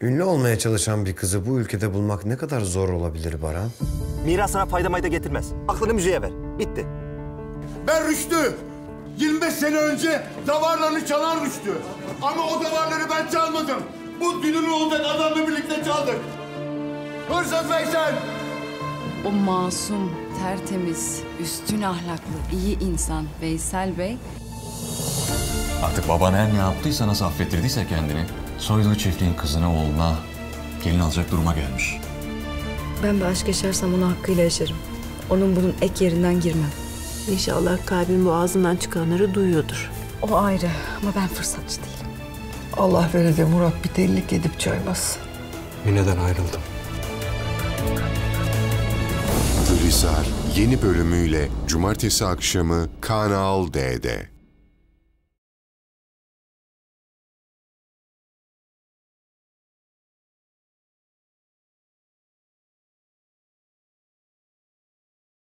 Ünlü olmaya çalışan bir kızı bu ülkede bulmak ne kadar zor olabilir Baran? Miras sana fayda mayda getirmez. Aklını müziğe ver. Bitti. Ben Rüştü. 25 sene önce davarlarını çalan Rüştü. Ama o davarları ben çalmadım. Bu dünür olacak adamla birlikte çaldık. Hırsız Veysel. O masum, tertemiz, üstün ahlaklı, iyi insan Veysel Bey Artık baban her ne yaptıysa nasıl affettirdiyse kendini soyduğu çiftliğin kızını oğluna gelin alacak duruma gelmiş. Ben bir aşk yaşarsam onu hakkıyla yaşarım. Onun bunun ek yerinden girmem. İnşallah kalbin boğazından çıkanları duyuyordur. O ayrı ama ben fırsatçı değilim. Allah vere de Murat bir delilik edip caymaz. Mine'den ayrıldım. Gülizar yeni bölümüyle cumartesi akşamı Kanal D'de.